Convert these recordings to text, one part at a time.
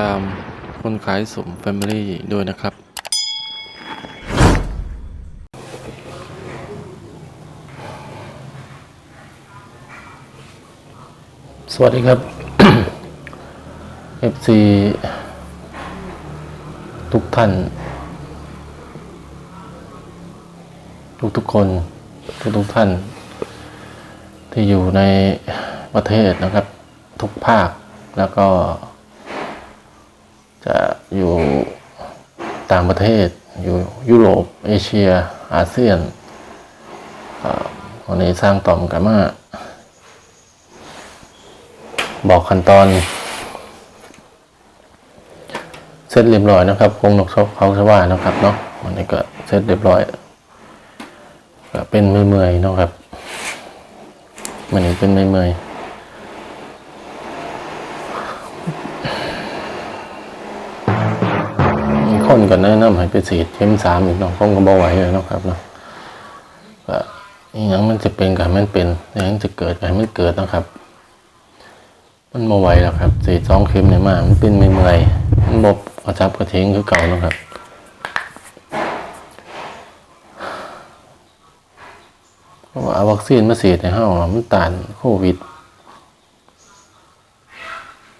ตามคนขายสม Family ด้วยนะครับ สวัสดีครับ FC ทุกท่าน ทุกทุกคน ทุกทุกท่าน ที่อยู่ในประเทศนะครับ ทุกภาคแล้วก็ จะอยู่ต่างประเทศ อยู่ยุโรป เอเชีย อาเซียนวันนี้สร้างต่อมกันมาบอกขั้นตอน เสร็จเรียบร้อยนะครับกรงนกเขาสว่านะครับเนาะวันนี้ก็เสร็จเรียบร้อยก็เป็นเมื่อยๆนะครับมันนี้เป็นเมื่อยๆ นก็แนะนำให้ไปฉีดเข็มสามอีกเนาะคงก็บ่ไหวเลยเนาะครับเนาะก็อีหยังมันจะเป็นกับมันเป็นอีหยังจะเกิดกับมันเกิดนะครับ มันมาไหวแล้วครับสี่สองเข็มเนี่ยมามันเป็นเมื่อยมันบบกระจับกระเทงคือเก่าแล้วครับเพราะว่าวัคซีนมาฉีดในห้ามันต้านโควิด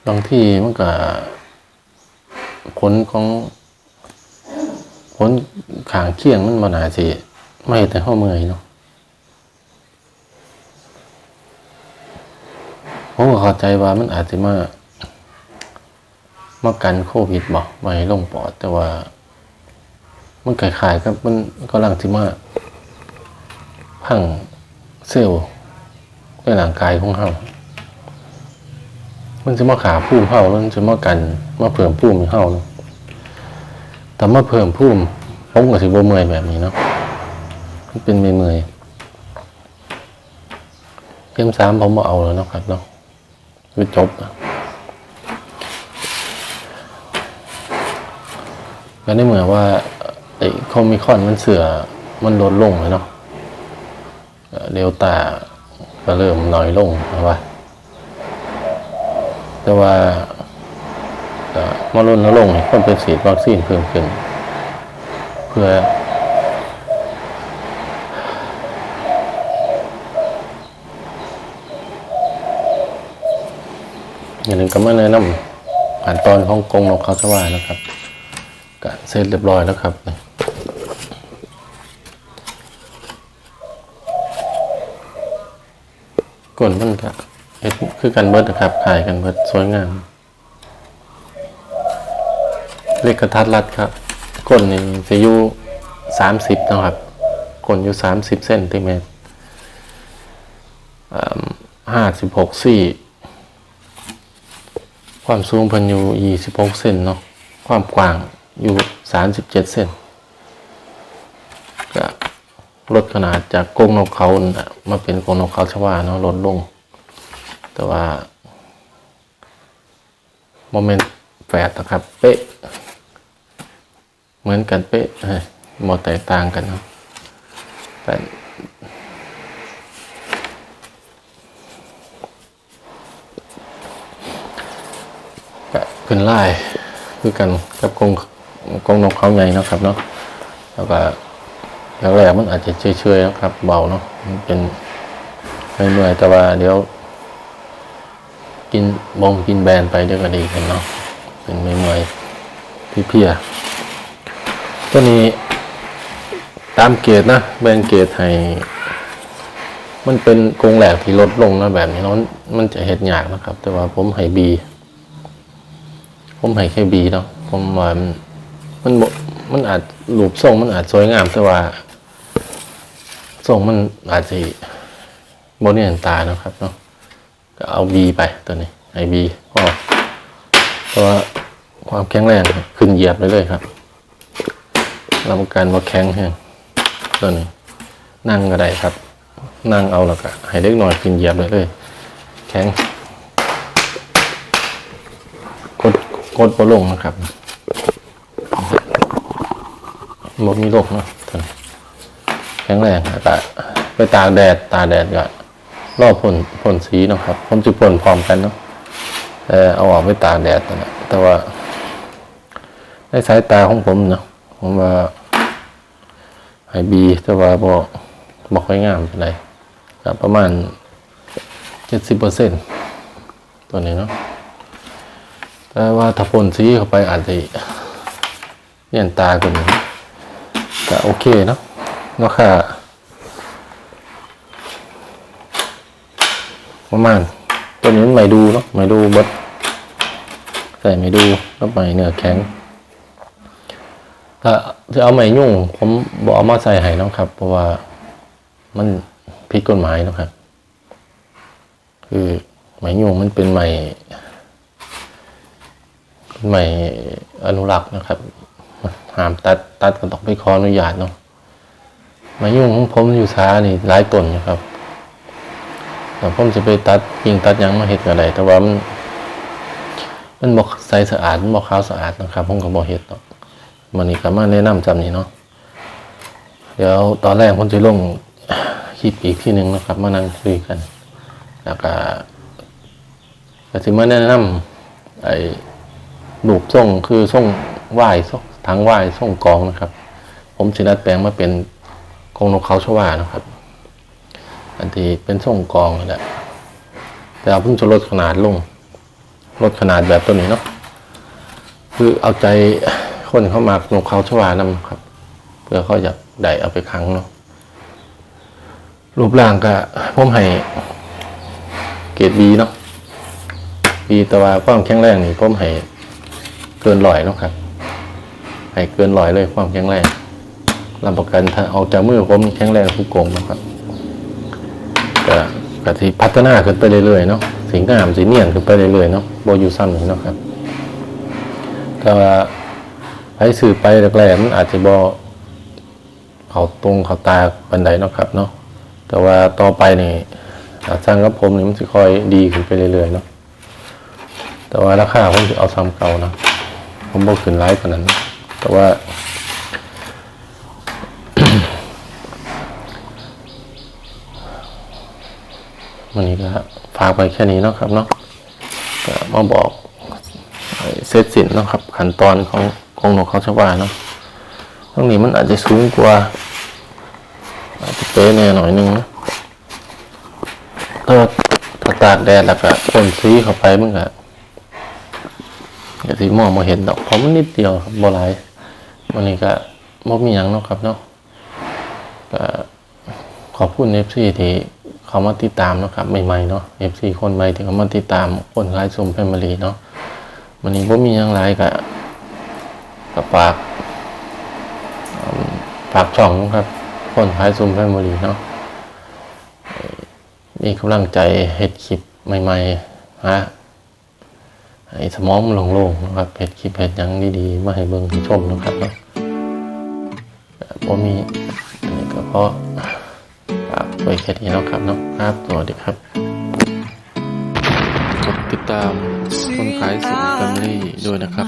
บางที่มันก็ผลของ ลขางเคียงมันมาหนาสิไม่แต่ห้าเมื่อยเนาะผมก็เข้าใจว่ามันอาจจะมามากันโควิดบอกไม่ลงปอด แต่ว่า มันคล้ายๆกับมันกำลังที่มาพังเซลล์ในร่างกายของเรามันจะมาขาภูมิเฮามันจะมากันมาเพิ่มภูมิให้เฮาเนาะ แต่มาเพิ่มภูมิผมก็สิบ่เมื่อยแบบนี้เนาะมันเป็นเมื่อยเข็มสามผมบ่เอาแล้วเนาะครับเนาะคือจบอะแล้วในเมื่อว่าไอ้โคมิคอนมันเสือมันลดลงเลยเนาะเดลต้าก็เริ่มน้อยลงนะว่าแต่ว่า มาลดน้อยลงให้คนไปฉีดวัคซีนเพิ่มขึ้น เพื่อ อย่าลืมกำมาแนะนำขั้นตอนของกรงนกเขาสว่านะครับก็เสร็จเรียบร้อยแล้วครับกลมันก็คือกันเบิดนะครับขายกันเบิดสวยงาม เลขกระทัดรัดครับก้นนี่จะอยู่สามสิบนะครับก้นอยู่สามสิบเซนติเมตรห้าสิบหกสี่ ความสูงพันอยู่26เซนเนาะความกว้างอยู่37เจ็ดเซนก็ลดขนาดจากกงนกเขานะมาเป็นกงนกเขาชวาเนาะลดลง แต่ว่าโมเมนต์แฝดนะครับ เป๊ะ มือนกันเป๊ะหมดแตกต่างกันเนาะแต่ก็ขึ้นไล่คือกันกับกงกงนกเขาใหญ่นะครับเนาะแล้วก็แรกๆมันอาจจะเฉยๆนะครับเบาเนาะมันเป็นเมื่อยๆแต่ว่าเดี๋ยว กินบงกินแบรนไปเดี๋ยวก็ดีขึ้นเนาะเป็นเมื่อยๆพี่เพี้ย ตัวนี้ ตามเกรดนะ แบรนเกรดให้ มันเป็นกรงแหลกที่ลดลงนะแบบนี้เนาะมันจะเห็ดยากนะครับ แต่ว่าผมให้บีผมให้แค่บีเนาะผมว่ามันมันมันอาจรูปทรงมันอาจสวยงามแต่ว่าทรงมันอาจจะโบเนียนตานะครับเนาะก็เอาบีไปตัวนี้ไอบีพอเพราะว่าความแข็งแรงขึ้นเหยียบเลยเลยครับ รับประกันว่าแข็งแห้งตัวนี้นั่งก็ได้ครับ นั่งเอาแล้วก็ให้เล็กหน่อยขึ้นเหยียบเลยเลยแข็งกดกดบ่ลงนะครับบ่มีโรคเนาะท่านแข็งแรงแล้วก็ไปตากแดดตากแดดก็รอบพ่นพ่นสีนะครับ ผมจะพ่นพร้อมกันเนาะแต่เอาออกไปตากแดดนะแต่ว่าในสายตาของผมเนาะผมว่า ไฮบีแต่ว่าบ่บ่ค่อยงามเท่าไหร่ก็ประมาณเจ็ดสิบเปอร์เซ็นตัวนี้เนาะแต่ว่าถ้าพ่นสีเข้าไปอาจจะเลี่ยนตากว่านี้ก็โอเคเนาะราคาประมาณตัวนี้ไม่ดูเนาะไม่ดูบดใส่ไม่ดูแล้วไม่เนื้อแข็ง ถ้าจะเอาไหมยุ่ง ผมบอกเอามาใส่ให้นะครับ เพราะว่ามันผิดกฎหมายนะครับ คือไหมยุ่งมันเป็นไมเป็นไหมอนุรักษ์นะครับห้ามตัดตัดก็ต้องไปขออนุญาตเนาะไหมยุ่งของผมอยู่ช้านี่หลายต้นนะครับแต่ผมจะไปตัดยิงตัดยังมาเห็ดอะไรแต่ว่ามันมันบอกใสสะอาดมันบอกขาวสะอาดนะครับผมก็บอกเห็ดเนาะ มันนี้ก็มาแนะนำจำนี้เนาะเดี๋ยวตอนแรกผมจะลงคลิปอีกที่หนึ่งนะครับ มานั่งคุยกัน แล้วก็ก็สิมาแนะนำไอ้ลูกส่งคือส่งไหว้ส่งทั้งไหว้ส่งกองนะครับ ผมสิดัดแปลงมาเป็นกองนกเขาชวานะครับ อันที่เป็นส่งกองนั่นแหละแต่เอาเพิ่งจะลดขนาดลงลดขนาดแบบตัวนี้เนาะคือเอาใจ คนเข้ามานกเขาชวานำครับ เพื่อเขาอยากได้เอาไปขังเนาะรูปร่างก็ผมให้เกรดบีเนาะบีต่ว่าความแข็งแรงนี่ผมให้เกินร้อยเนาะครับให้เกินร้อยเลยความแข็งแรงรับประกันถ้าเอาจากมือผมแข็งแรงทุกกลมนะครับก็ก็ที่พัฒนาขึ้นไปเรื่อยๆเนาะสีงามสีเนียนขึ้นไปเรื่อยๆเนาะโบอยูซ้ำนี่เนาะครับก็ ให้สื่อไปแรกๆมันอาจจะบอเขาตรงเขาตาบันไดเนาะครับเนาะแต่ว่าต่อไปนี่สร้างกับผมนี่มันจะค่อยดีขึ้นไปเรื่อยๆเนาะแต่ว่าราคาผมจะเอาซ้ำเก่านะผมบอกขึ้นไลฟ์กว่านั้น แต่ว่า วันนี้ก็ฝากไปแค่นี้เนาะครับเนาะก็มาบอกเซตสินเนาะครับ ขั้นตอนของ กองนกเขาชวาเนาะตรงนี้มันอาจจะสูงกว่าอาจจะเป๊ะแน่หน่อยนึงนะถ้าถ้าตากแดดแล้วก็พ่นสีเข้าไปมันก็อย่าสีมองมาเห็นดอกเพราะมันนิดเดียวครับบ่หลายวันนี้ก็บ่มีหยังเนาะครับเนาะก็ขอบคุณเอฟซีที่เขามาติดตามนะครับใหม่ๆเนาะเอฟซีคนใหม่ที่เขามาติดตามคนไลฟ์ซุมแฟมิลีเนาะวันนี้ผมมีหยังไรกับกั บฝากฝากช่องครับคนขายซุมแฟมิลี่เนาะมีกำลังใจเฮ็ดคลิปใหม่ๆฮะให้สมองมันโล่งๆนะครับเฮ็ดคลิปเฮ็ดยังดีๆมาให้เบิ่งให้ชมนะครับเนาะผมมีอันนี้ก็เพราะฝากไว้แค่นี้เนาะครับเนาะครับสวัสดีครับกดติดตามคนขายสุมแฟมิลี่ด้วยนะครับ